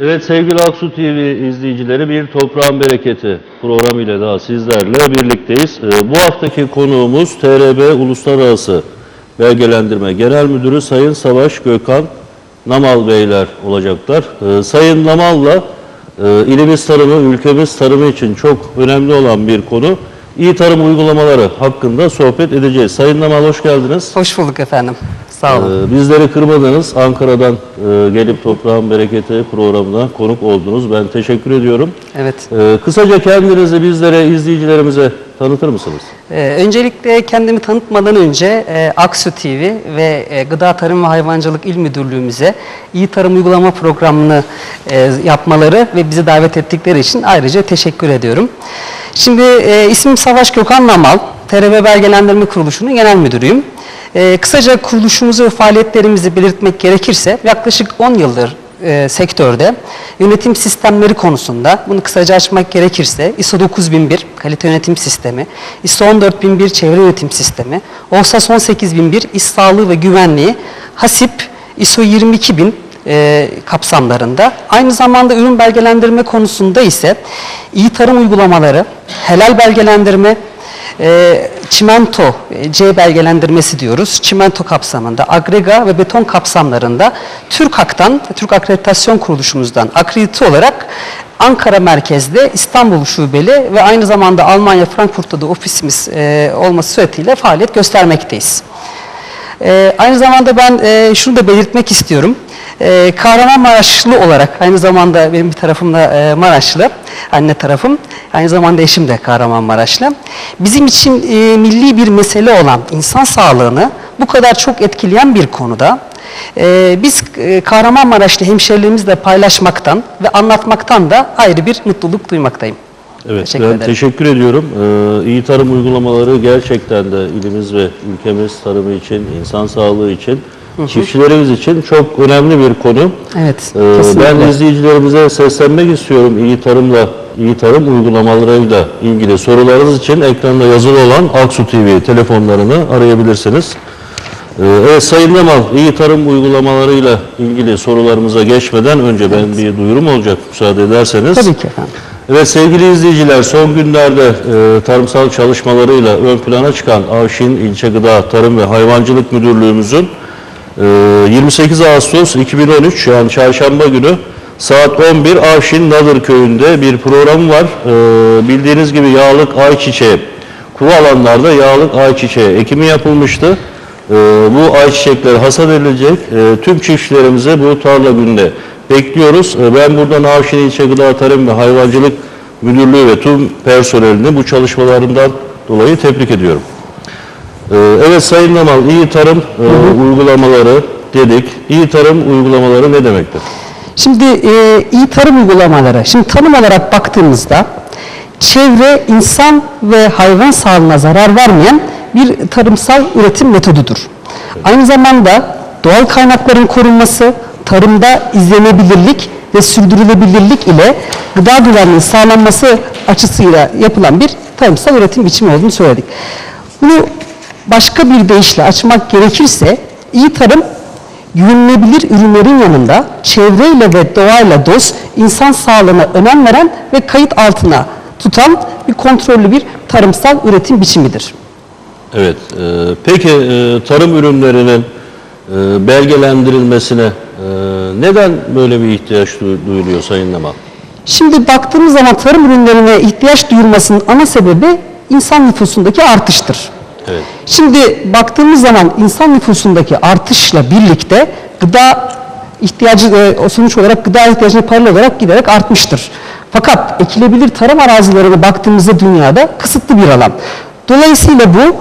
Evet sevgili Aksu TV izleyicileri bir toprağın bereketi programı ile daha sizlerle birlikteyiz. Ee, bu haftaki konuğumuz TRB Uluslararası Belgelendirme Genel Müdürü Sayın Savaş Gökhan Namal Beyler olacaklar. Ee, Sayın Namal'la e, ilimiz tarımı, ülkemiz tarımı için çok önemli olan bir konu. İyi tarım uygulamaları hakkında sohbet edeceğiz. Sayın Namal hoş geldiniz. Hoş bulduk efendim. Sağ olun. Ee, Bizleri kırmadınız. Ankara'dan e, gelip Toprağın Bereketi programına konuk oldunuz. Ben teşekkür ediyorum. Evet. Ee, Kısaca kendinizi bizlere, izleyicilerimize tanıtır mısınız? Ee, öncelikle kendimi tanıtmadan önce e, Aksu TV ve e, Gıda Tarım ve Hayvancılık İl Müdürlüğümüze iyi tarım uygulama programını e, yapmaları ve bizi davet ettikleri için ayrıca teşekkür ediyorum. Şimdi e, ismim Savaş Gökhan Namal, TRB Belgelendirme Kuruluşu'nun genel müdürüyüm. E, kısaca kuruluşumuzu ve faaliyetlerimizi belirtmek gerekirse yaklaşık 10 yıldır e, sektörde yönetim sistemleri konusunda bunu kısaca açmak gerekirse ISO 9001 kalite yönetim sistemi, ISO 14001 çevre yönetim sistemi, OHSAS 18001 iş sağlığı ve güvenliği, HASIP ISO 22000 e, kapsamlarında. Aynı zamanda ürün belgelendirme konusunda ise iyi tarım uygulamaları, helal belgelendirme, e, çimento, e, C belgelendirmesi diyoruz. Çimento kapsamında, agrega ve beton kapsamlarında TÜRKAK'tan, Türk Akreditasyon Kuruluşumuzdan akredite olarak Ankara merkezde İstanbul şubeli ve aynı zamanda Almanya Frankfurt'ta da ofisimiz e, olması suretiyle faaliyet göstermekteyiz. Ee, aynı zamanda ben e, şunu da belirtmek istiyorum. Ee, Kahramanmaraşlı olarak, aynı zamanda benim bir tarafım da e, Maraşlı, anne tarafım, aynı zamanda eşim de Kahramanmaraşlı. Bizim için e, milli bir mesele olan insan sağlığını bu kadar çok etkileyen bir konuda e, biz e, Kahramanmaraşlı hemşerilerimizle paylaşmaktan ve anlatmaktan da ayrı bir mutluluk duymaktayım. Evet, Teşekkür ben ederim. teşekkür ediyorum. Ee, iyi tarım uygulamaları gerçekten de ilimiz ve ülkemiz tarımı için, insan sağlığı için, çiftçilerimiz için çok önemli bir konu. Evet, Ee, kesinlikle. ben izleyicilerimize seslenmek istiyorum. İyi tarımla, iyi tarım uygulamalarıyla ilgili sorularınız için ekranda yazılı olan Aksu TV telefonlarını arayabilirsiniz. Ee, Evet Sayın Nemal, iyi tarım uygulamalarıyla ilgili sorularımıza geçmeden önce ben bir duyurum olacak müsaade ederseniz. Tabii ki efendim. Evet sevgili izleyiciler son günlerde e, tarımsal çalışmalarıyla ön plana çıkan Avşin İlçe Gıda Tarım ve Hayvancılık Müdürlüğümüzün 28 Ağustos 2013 yani çarşamba günü saat 11 Avşin Nadır Köyü'nde bir program var. E, bildiğiniz gibi yağlık ayçiçeği, kuru alanlarda yağlık ayçiçeği ekimi yapılmıştı. E, bu ayçiçekler hasat edilecek. Tüm çiftçilerimize bu tarla günde bekliyoruz. Ben buradan Avşin İlçe Gıda Tarım ve Hayvancılık Müdürlüğü ve tüm personelini bu çalışmalarından dolayı tebrik ediyorum. E, Evet Sayın Namal, iyi tarım e, uygulamaları dedik. İyi tarım uygulamaları ne demektir? Şimdi e, iyi tarım uygulamaları, şimdi tanım olarak baktığımızda çevre, insan ve hayvan sağlığına zarar vermeyen bir tarımsal üretim metodudur. Aynı zamanda doğal kaynakların korunması, tarımda izlenebilirlik ve sürdürülebilirlik ile gıda güvenliği sağlanması açısıyla yapılan bir tarımsal üretim biçimi olduğunu söyledik. Bunu başka bir deyişle açmak gerekirse iyi tarım güvenilebilir ürünlerin yanında çevreyle ve doğayla dost, insan sağlığına önem veren ve kayıt altına tutan bir kontrollü bir tarımsal üretim biçimidir. Evet. e, Peki e, tarım ürünlerinin e, belgelendirilmesine e, neden böyle bir ihtiyaç du- duyuluyor Sayın Namal? Şimdi baktığımız zaman tarım ürünlerine ihtiyaç duyulmasının ana sebebi insan nüfusundaki artıştır. Şimdi baktığımız zaman insan nüfusundaki artışla birlikte gıda ihtiyacı e, sonuç olarak gıda ihtiyacı paralel olarak giderek artmıştır. Fakat ekilebilir tarım arazilerine baktığımızda dünyada kısıtlı bir alan. Dolayısıyla bu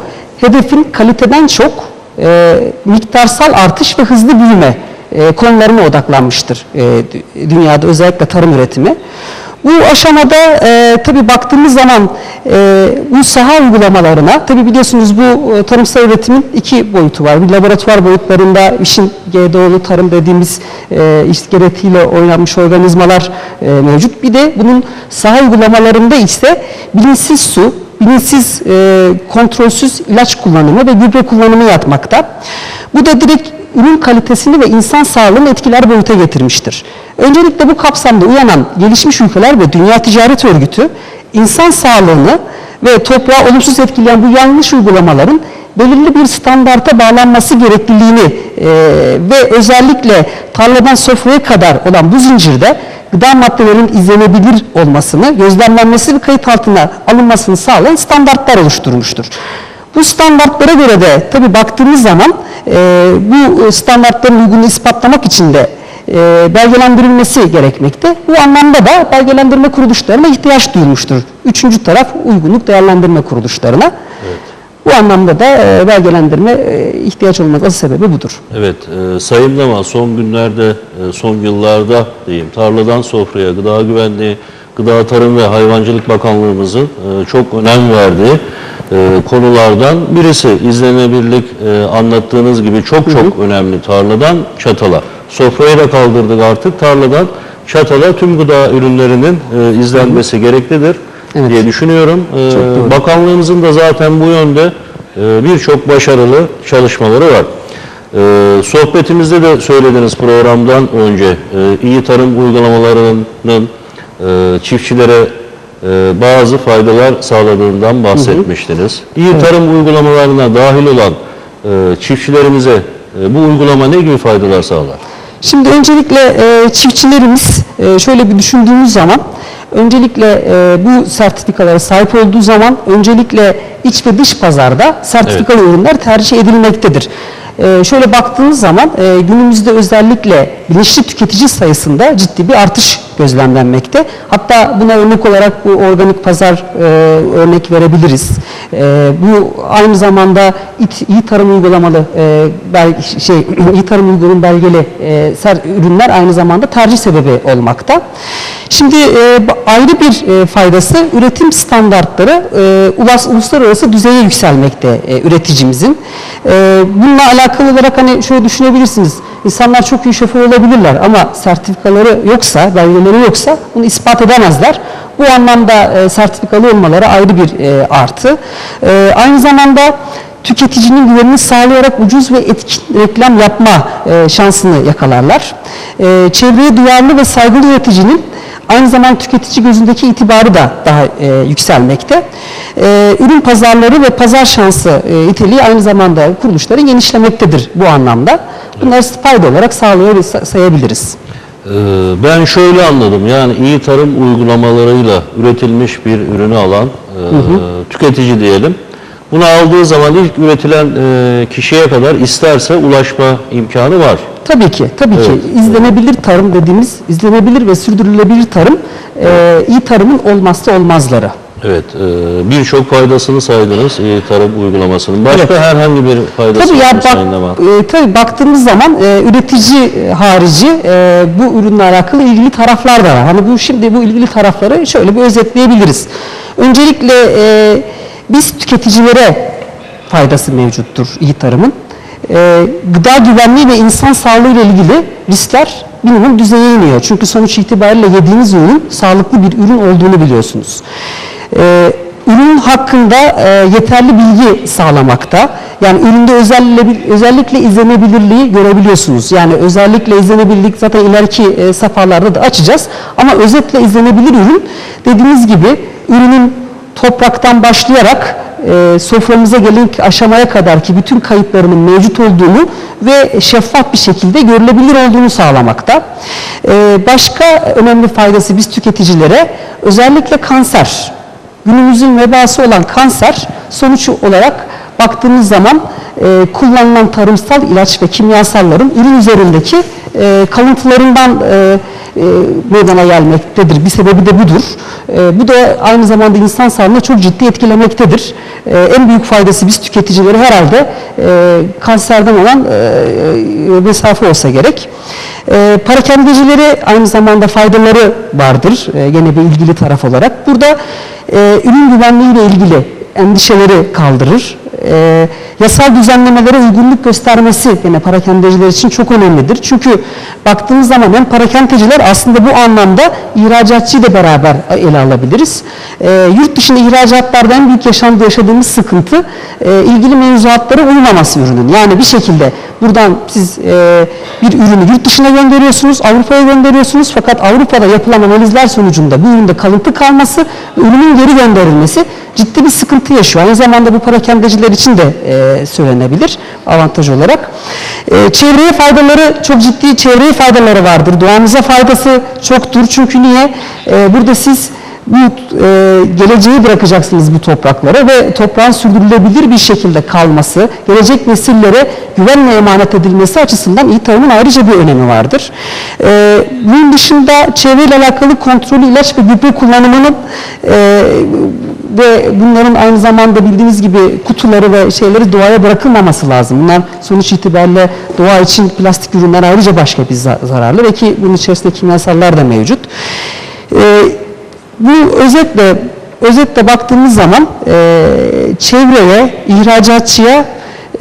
hedefin kaliteden çok e, miktarsal artış ve hızlı büyüme e, konularına odaklanmıştır e, dü- dünyada özellikle tarım üretimi. Bu aşamada e, tabii baktığımız zaman e, bu saha uygulamalarına, tabii biliyorsunuz bu e, tarımsal üretimin iki boyutu var. Bir laboratuvar boyutlarında işin GDO'lu tarım dediğimiz e, iskeletiyle oynanmış organizmalar e, mevcut. Bir de bunun saha uygulamalarında ise bilinçsiz su, bilinçsiz e, kontrolsüz ilaç kullanımı ve gübre kullanımı yatmakta. Bu da direkt ürün kalitesini ve insan sağlığını etkiler boyuta getirmiştir. Öncelikle bu kapsamda uyanan gelişmiş ülkeler ve Dünya Ticaret Örgütü insan sağlığını ve toprağı olumsuz etkileyen bu yanlış uygulamaların belirli bir standarta bağlanması gerekliliğini e, ve özellikle tarladan sofraya kadar olan bu zincirde gıda maddelerinin izlenebilir olmasını, gözlemlenmesi ve kayıt altına alınmasını sağlayan standartlar oluşturmuştur. Bu standartlara göre de tabi baktığımız zaman e, bu standartların uygunluğu ispatlamak için de e, belgelendirilmesi gerekmekte. Bu anlamda da belgelendirme kuruluşlarına ihtiyaç duyulmuştur. Üçüncü taraf uygunluk değerlendirme kuruluşlarına. Bu anlamda da e, belgelendirme e, ihtiyaç olması asıl sebebi budur. Evet, e, Sayın Lama son günlerde, e, son yıllarda diyeyim, tarladan sofraya, gıda güvenliği, Gıda Tarım ve Hayvancılık Bakanlığımızın e, çok önem verdiği e, konulardan birisi. İzlenebilirlik e, anlattığınız gibi çok çok önemli tarladan çatala. Sofrayı da kaldırdık artık tarladan çatala tüm gıda ürünlerinin e, izlenmesi gereklidir Evet. diye düşünüyorum. E, doğru. Bakanlığımızın da zaten bu yönde e, birçok başarılı çalışmaları var. E, sohbetimizde de söylediğiniz programdan önce e, iyi tarım uygulamalarının e, çiftçilere e, bazı faydalar sağladığından bahsetmiştiniz. İyi tarım uygulamalarına dahil olan e, çiftçilerimize e, bu uygulama ne gibi faydalar sağlar? Şimdi öncelikle e, çiftçilerimiz e, şöyle bir düşündüğümüz zaman öncelikle e, bu sertifikalara sahip olduğu zaman öncelikle iç ve dış pazarda sertifikalı ürünler tercih edilmektedir. E, şöyle baktığımız zaman e, günümüzde özellikle bilinçli tüketici sayısında ciddi bir artış gözlemlenmekte. Hatta buna örnek olarak bu organik pazar e, örnek verebiliriz. E, bu aynı zamanda it, iyi tarım uygulamalı e, bel, şey iyi tarım uygulamalı belgeli ser, ürünler aynı zamanda tercih sebebi olmakta. Şimdi ayrı bir faydası üretim standartları uluslararası düzeye yükselmekte üreticimizin. E, bununla alakalı olarak hani şöyle düşünebilirsiniz. İnsanlar çok iyi şoför olabilirler ama sertifikaları yoksa, belgeleri yoksa bunu ispat edemezler. Bu anlamda e, sertifikalı olmaları ayrı bir e, artı. E, aynı zamanda tüketicinin güvenini sağlayarak ucuz ve etkin reklam yapma e, şansını yakalarlar. E, çevreye duyarlı ve saygılı üreticinin aynı zamanda tüketici gözündeki itibarı da daha e, yükselmekte. E, ürün pazarları ve pazar şansı e, niteliği aynı zamanda kuruluşların genişlemektedir bu anlamda. Bunları fayda olarak sağlayabiliriz, sayabiliriz. Ee, Ben şöyle anladım yani iyi tarım uygulamalarıyla üretilmiş bir ürünü alan e, tüketici diyelim. Bunu aldığı zaman ilk üretilen e, kişiye kadar isterse ulaşma imkanı var. Tabii ki, tabii ki. izlenebilir tarım dediğimiz, izlenebilir ve sürdürülebilir tarım e, iyi tarımın olmazsa olmazları. Evet, e, birçok faydasını saydınız iyi tarım uygulamasının. Başka Evet. herhangi bir faydası Tabii var ya mı bak, e, tabii baktığımız zaman e, üretici harici e, bu ürünle alakalı ilgili taraflar da var. Hani bu şimdi bu ilgili tarafları şöyle bir özetleyebiliriz. Öncelikle e, biz tüketicilere faydası mevcuttur iyi tarımın. E, gıda güvenliği ve insan sağlığı ile ilgili riskler minimum düzeye iniyor. Çünkü sonuç itibariyle yediğiniz ürün sağlıklı bir ürün olduğunu biliyorsunuz. E, ürün hakkında e, yeterli bilgi sağlamakta. Yani üründe özellikle, özellikle izlenebilirliği görebiliyorsunuz. Yani özellikle izlenebilirlik zaten ileriki e, safhalarda da açacağız. Ama özetle izlenebilir ürün dediğiniz gibi ürünün topraktan başlayarak e, soframıza gelen aşamaya kadar ki bütün kayıtlarının mevcut olduğunu ve şeffaf bir şekilde görülebilir olduğunu sağlamakta. E, başka önemli faydası biz tüketicilere özellikle kanser, günümüzün vebası olan kanser sonuç olarak baktığımız zaman e, kullanılan tarımsal ilaç ve kimyasalların ürün üzerindeki e, kalıntılarından e, e, meydana gelmektedir. Bir sebebi de budur. E, bu da aynı zamanda insan sağlığına çok ciddi etkilemektedir. E, en büyük faydası biz tüketicileri herhalde kanserden olan mesafe olsa gerek. E, parakendecileri aynı zamanda faydaları vardır. E, gene bir ilgili taraf olarak. Burada e, ürün güvenliği ile ilgili endişeleri kaldırır. E, yasal düzenlemelere uygunluk göstermesi yine parakendeciler için çok önemlidir. Çünkü baktığımız zaman hem parakendeciler aslında bu anlamda ihracatçıyı da beraber ele alabiliriz. E, yurt dışında ihracatlarda en büyük yaşamda yaşadığımız sıkıntı e, ilgili mevzuatlara uymaması ürünün. Yani bir şekilde buradan siz e, bir ürünü yurt dışına gönderiyorsunuz, Avrupa'ya gönderiyorsunuz fakat Avrupa'da yapılan analizler sonucunda bu üründe kalıntı kalması ürünün geri gönderilmesi ciddi bir sıkıntı yaşıyor. Aynı zamanda bu parakendeciler için de e, söylenebilir avantaj olarak. E, çevreye faydaları, çok ciddi çevreye faydaları vardır. Doğamıza faydası çoktur. Çünkü niye? E, burada siz bu e, geleceği bırakacaksınız bu topraklara ve toprağın sürdürülebilir bir şekilde kalması, gelecek nesillere güvenle emanet edilmesi açısından iyi tarımın ayrıca bir önemi vardır. E, bunun dışında çevreyle alakalı kontrolü ilaç ve gübre kullanımının e, ve bunların aynı zamanda bildiğiniz gibi kutuları ve şeyleri doğaya bırakılmaması lazım. Bunlar sonuç itibariyle doğa için plastik ürünler ayrıca başka bir za- zararlı ve ki bunun içerisinde kimyasallar da mevcut. E, bu özetle özetle baktığımız zaman e, çevreye, ihracatçıya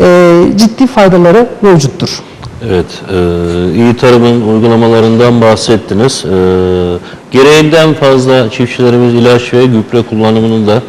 e, ciddi faydaları mevcuttur. Evet, e, iyi tarımın uygulamalarından bahsettiniz. E, gereğinden fazla çiftçilerimiz ilaç ve gübre kullanımını da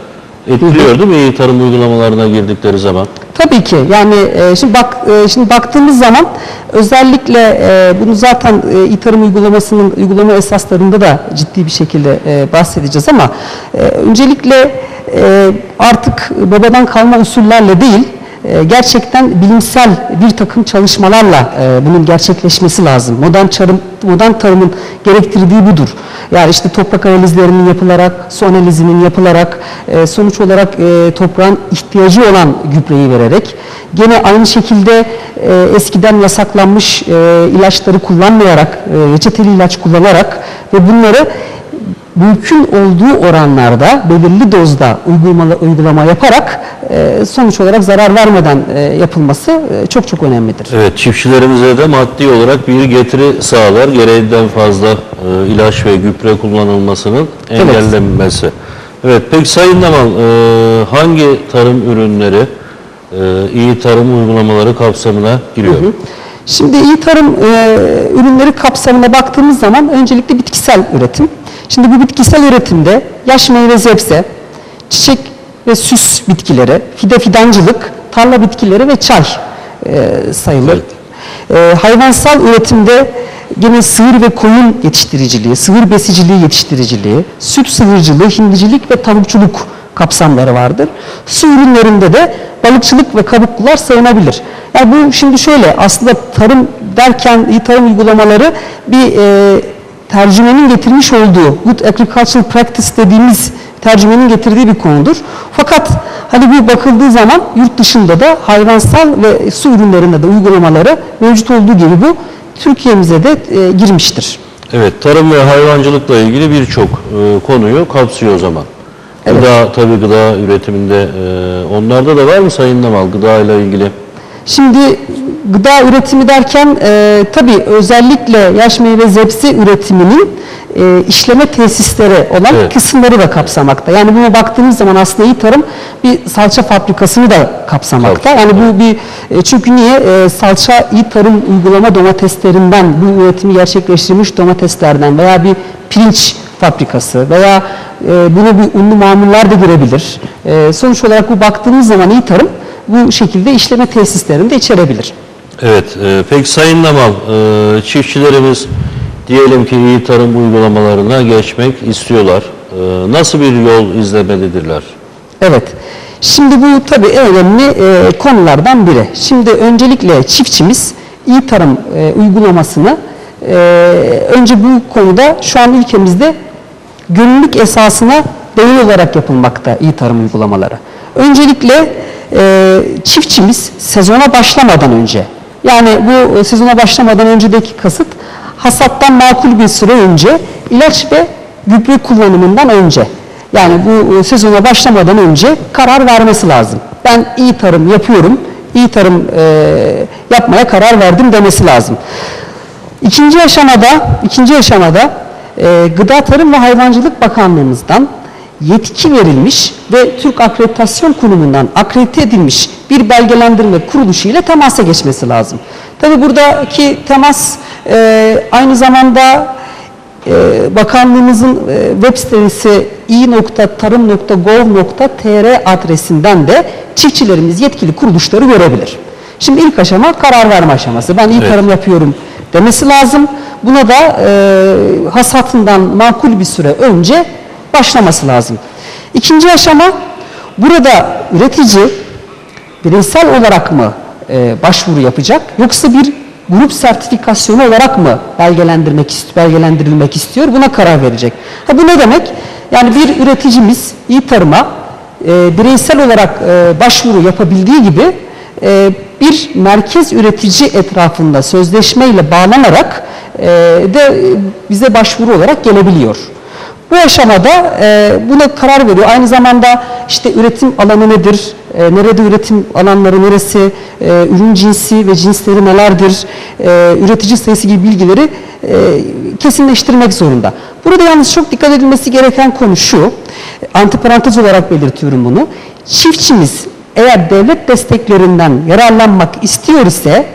etkiliyor değil mi iyi tarım uygulamalarına girdikleri zaman? Tabii ki. Yani e, şimdi bak e, şimdi baktığımız zaman özellikle e, bunu zaten e, iyi tarım uygulamasının uygulama esaslarında da ciddi bir şekilde e, bahsedeceğiz ama e, öncelikle e, artık babadan kalma usullerle değil gerçekten bilimsel bir takım çalışmalarla e, bunun gerçekleşmesi lazım. Modern tarım modern tarımın gerektirdiği budur. Yani işte toprak analizlerinin yapılarak, su analizinin yapılarak, e, sonuç olarak e, toprağın ihtiyacı olan gübreyi vererek, gene aynı şekilde eskiden yasaklanmış ilaçları kullanmayarak, reçeteli ilaç kullanarak ve bunları mümkün olduğu oranlarda belirli dozda uygulama, uygulama yaparak e, sonuç olarak zarar vermeden e, yapılması e, çok çok önemlidir. Evet, çiftçilerimize de maddi olarak bir getiri sağlar. Gereğinden fazla e, ilaç ve gübre kullanılmasının Evet. engellenmesi. Evet, peki Sayın Namal, e, hangi tarım ürünleri e, iyi tarım uygulamaları kapsamına giriyor? Şimdi iyi tarım e, ürünleri kapsamına baktığımız zaman öncelikle bitkisel üretim. Şimdi bu bitkisel üretimde yaş meyve sebze, çiçek ve süs bitkileri, fide fidancılık, tarla bitkileri ve çay e, sayılır. E, hayvansal üretimde gene sığır ve koyun yetiştiriciliği, sığır besiciliği yetiştiriciliği, süt sığırcılığı, hindicilik ve tavukçuluk kapsamları vardır. Su ürünlerinde de balıkçılık ve kabuklular sayılabilir. Yani bu şimdi şöyle aslında tarım derken tarım uygulamaları bir e, tercümenin getirmiş olduğu good agricultural practice dediğimiz tercümenin getirdiği bir konudur. Fakat hani bu bakıldığı zaman yurt dışında da hayvansal ve su ürünlerinde de uygulamaları mevcut olduğu gibi bu Türkiye'mize de e, girmiştir. Evet, tarım ve hayvancılıkla ilgili birçok e, konuyu kapsıyor o zaman. Evet. Gıda, tabii gıda üretiminde, e, onlarda da var mı Sayın Namal gıda ile ilgili? Şimdi gıda üretimi derken e, tabii özellikle yaş meyve zepsi üretiminin e, işleme tesisleri olan Evet. kısımları da kapsamakta. Yani buna baktığımız zaman aslında iyi tarım bir salça fabrikasını da kapsamakta. Yani bu bir e, çünkü niye E, salça iyi tarım uygulama domateslerinden bu üretimi gerçekleştirmiş domateslerden veya bir pirinç fabrikası veya e, bunu bir unlu mamuller de girebilir. E, sonuç olarak bu baktığımız zaman iyi tarım bu şekilde işleme tesislerini de içerebilir. Evet, e, peki Sayın Namal, e, çiftçilerimiz diyelim ki iyi tarım uygulamalarına geçmek istiyorlar. E, nasıl bir yol izlemelidirler? Evet. Şimdi bu tabii en önemli e, konulardan biri. Şimdi öncelikle çiftçimiz iyi tarım e, uygulamasını e, önce bu konuda şu an ülkemizde gönüllülük esasına değin olarak yapılmakta iyi tarım uygulamaları. Öncelikle e, çiftçimiz sezona başlamadan önce yani bu e, sezona başlamadan öncedeki kasıt hasattan makul bir süre önce ilaç ve gübre kullanımından önce yani bu e, sezona başlamadan önce karar vermesi lazım. Ben iyi tarım yapıyorum, iyi tarım e, yapmaya karar verdim demesi lazım. İkinci aşamada, ikinci aşamada e, Gıda Tarım ve Hayvancılık Bakanlığımızdan yetki verilmiş ve Türk Akreditasyon Kurumu'ndan akredite edilmiş bir belgelendirme kuruluşu ile temasa geçmesi lazım. Tabi buradaki temas e, aynı zamanda e, bakanlığımızın e, web sitesi i.tarım.gov.tr adresinden de çiftçilerimiz yetkili kuruluşları görebilir. Şimdi ilk aşama karar verme aşaması. Ben iyi Evet. tarım yapıyorum demesi lazım. Buna da e, hasatından makul bir süre önce başlaması lazım. İkinci aşama burada üretici bireysel olarak mı e, başvuru yapacak yoksa bir grup sertifikasyonu olarak mı belgelendirmek belgelendirilmek istiyor buna karar verecek. Ha bu ne demek? Yani bir üreticimiz iyi tarıma e, bireysel olarak e, başvuru yapabildiği gibi e, bir merkez üretici etrafında sözleşmeyle bağlanarak e, de bize başvuru olarak gelebiliyor. Bu aşamada e, buna karar veriyor. Aynı zamanda işte üretim alanı nedir, e, nerede üretim alanları neresi, e, ürün cinsi ve cinsleri nelerdir, e, üretici sayısı gibi bilgileri e, kesinleştirmek zorunda. Burada yalnız çok dikkat edilmesi gereken konu şu, antiparantez olarak belirtiyorum bunu. Çiftçimiz eğer devlet desteklerinden yararlanmak istiyor ise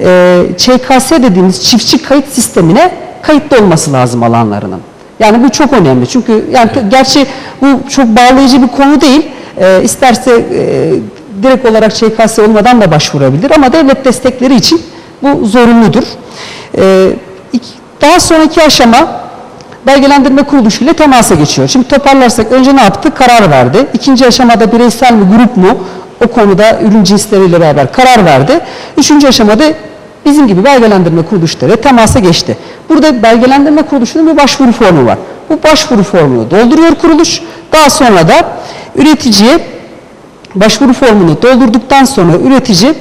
e, ÇKS dediğimiz çiftçi kayıt sistemine kayıtlı olması lazım alanlarının. Yani bu çok önemli. Çünkü yani gerçi bu çok bağlayıcı bir konu değil. E, isterse e, direkt olarak ÇKS olmadan da başvurabilir ama devlet destekleri için bu zorunludur. E, iki- daha sonraki aşama belgelendirme kuruluşu ile temasa geçiyor. Şimdi toparlarsak önce ne yaptı? Karar verdi. İkinci aşamada bireysel mi grup mu? O konuda ürün cinsleriyle beraber karar verdi. Üçüncü aşamada bizim gibi belgelendirme kuruluşları temasa geçti. Burada belgelendirme kuruluşunun bir başvuru formu var. Bu başvuru formunu dolduruyor kuruluş. Daha sonra da üreticiye başvuru formunu doldurduktan sonra üretici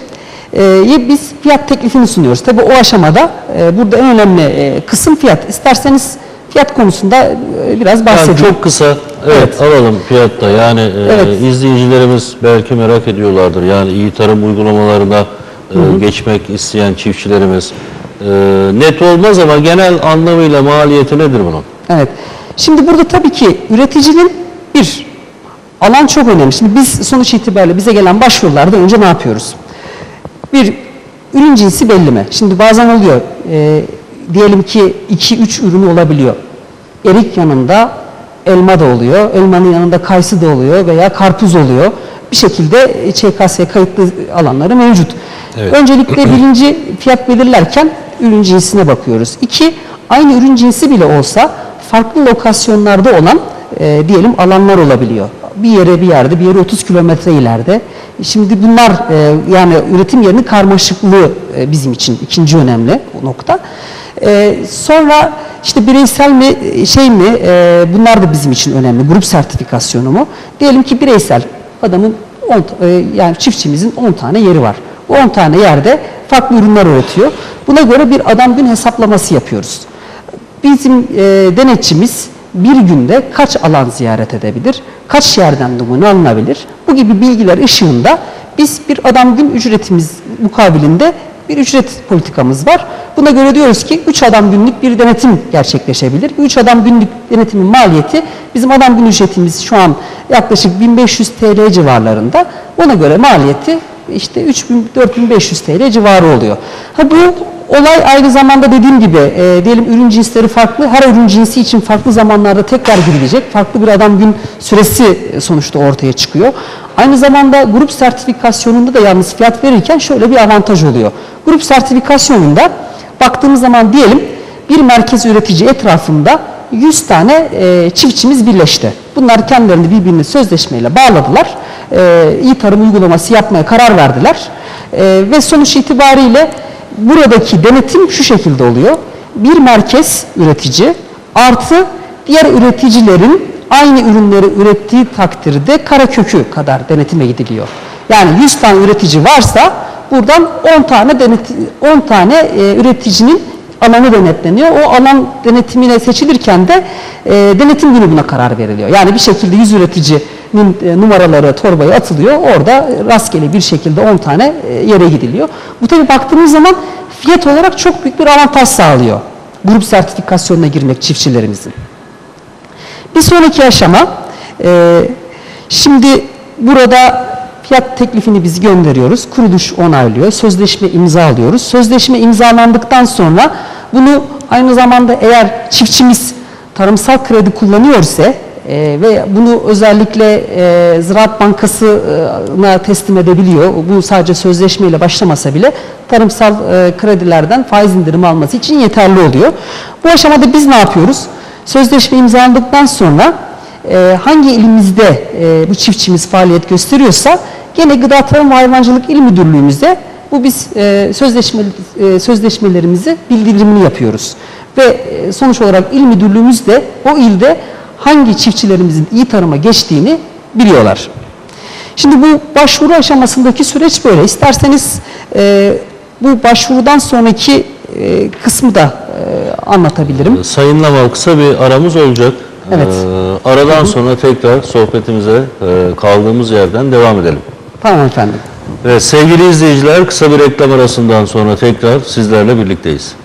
e, biz fiyat teklifini sunuyoruz. Tabi o aşamada e, burada en önemli e, kısım fiyat. İsterseniz fiyat konusunda e, biraz bahsedeyim. Yani çok kısa evet, alalım fiyatta. Yani e, Evet. izleyicilerimiz belki merak ediyorlardır. Yani iyi tarım uygulamalarına e, geçmek isteyen çiftçilerimiz e, net olmaz ama genel anlamıyla maliyeti nedir bunun? Evet. Şimdi burada tabii ki üreticinin bir alan çok önemli. Şimdi biz sonuç itibariyle bize gelen başvurularda önce ne yapıyoruz? Bir ürün cinsi belli mi? Şimdi bazen oluyor. e, diyelim ki 2-3 ürünü olabiliyor. Erik yanında elma da oluyor. Elmanın yanında kayısı da oluyor veya karpuz oluyor. Bir şekilde ÇKS kayıtlı alanları mevcut. Evet. Öncelikle birinci fiyat belirlerken ürün cinsine bakıyoruz. İki, aynı ürün cinsi bile olsa farklı lokasyonlarda olan e, diyelim alanlar olabiliyor. Bir yere bir yerde, bir yere 30 kilometre ileride. Şimdi bunlar e, yani üretim yerinin karmaşıklığı e, bizim için ikinci önemli bu nokta. E, sonra işte bireysel mi e, şey mi e, bunlar da bizim için önemli. Grup sertifikasyonu mu? Diyelim ki bireysel adamın 10 t- e, yani çiftçimizin 10 tane yeri var. Bu 10 tane yerde farklı ürünler üretiyor. Buna göre bir adam gün hesaplaması yapıyoruz. Bizim e, denetçimiz bir günde kaç alan ziyaret edebilir, kaç yerden numune alınabilir? Bu gibi bilgiler ışığında biz bir adam gün ücretimiz mukabilinde bir ücret politikamız var. Buna göre diyoruz ki 3 adam günlük bir denetim gerçekleşebilir. 3 adam günlük denetimin maliyeti bizim adam gün ücretimiz şu an yaklaşık 1500 TL civarlarında. Ona göre maliyeti işte 3000 4500 TL civarı oluyor. Ha bu olay aynı zamanda dediğim gibi e, diyelim ürün cinsleri farklı. Her ürün cinsi için farklı zamanlarda tekrar girilecek. Farklı bir adam gün süresi e, sonuçta ortaya çıkıyor. Aynı zamanda grup sertifikasyonunda da yalnız fiyat verirken şöyle bir avantaj oluyor. Grup sertifikasyonunda baktığımız zaman diyelim bir merkez üretici etrafında 100 tane e, çiftçimiz birleşti. Bunlar kendilerini birbirine sözleşmeyle bağladılar. E, iyi tarım uygulaması yapmaya karar verdiler. E, ve sonuç itibariyle buradaki denetim şu şekilde oluyor. Bir merkez üretici artı diğer üreticilerin aynı ürünleri ürettiği takdirde kara kökü kadar denetime gidiliyor. Yani 100 tane üretici varsa buradan 10 tane deneti, 10 tane e, üreticinin alanı denetleniyor. O alan denetimine seçilirken de e, denetim grubuna karar veriliyor. Yani bir şekilde yüz üreticinin e, numaraları torbaya atılıyor. Orada rastgele bir şekilde 10 tane e, yere gidiliyor. Bu tabi baktığımız zaman fiyat olarak çok büyük bir avantaj sağlıyor. Grup sertifikasyonuna girmek çiftçilerimizin. Bir sonraki aşama, e, şimdi burada fiyat teklifini biz gönderiyoruz. Kuruluş onaylıyor. Sözleşme imzalıyoruz. Sözleşme imzalandıktan sonra bunu aynı zamanda eğer çiftçimiz tarımsal kredi kullanıyorsa e, ve bunu özellikle e, Ziraat Bankası'na teslim edebiliyor. Bu sadece sözleşmeyle başlamasa bile tarımsal e, kredilerden faiz indirimi alması için yeterli oluyor. Bu aşamada biz ne yapıyoruz? Sözleşme imzalandıktan sonra e, hangi ilimizde e, bu çiftçimiz faaliyet gösteriyorsa gene Gıda Tarım ve Hayvancılık İl Müdürlüğümüzde bu biz e, sözleşme, e, sözleşmelerimizi bildirimini yapıyoruz. Ve e, sonuç olarak il müdürlüğümüz de o ilde hangi çiftçilerimizin iyi tarıma geçtiğini biliyorlar. Şimdi bu başvuru aşamasındaki süreç böyle. İsterseniz e, bu başvurudan sonraki e, kısmı da e, anlatabilirim. Sayın Lamal kısa bir aramız olacak. Evet. Ee, aradan sonra tekrar sohbetimize e, kaldığımız yerden devam edelim. Tamam efendim. Evet sevgili izleyiciler kısa bir reklam arasından sonra tekrar sizlerle birlikteyiz.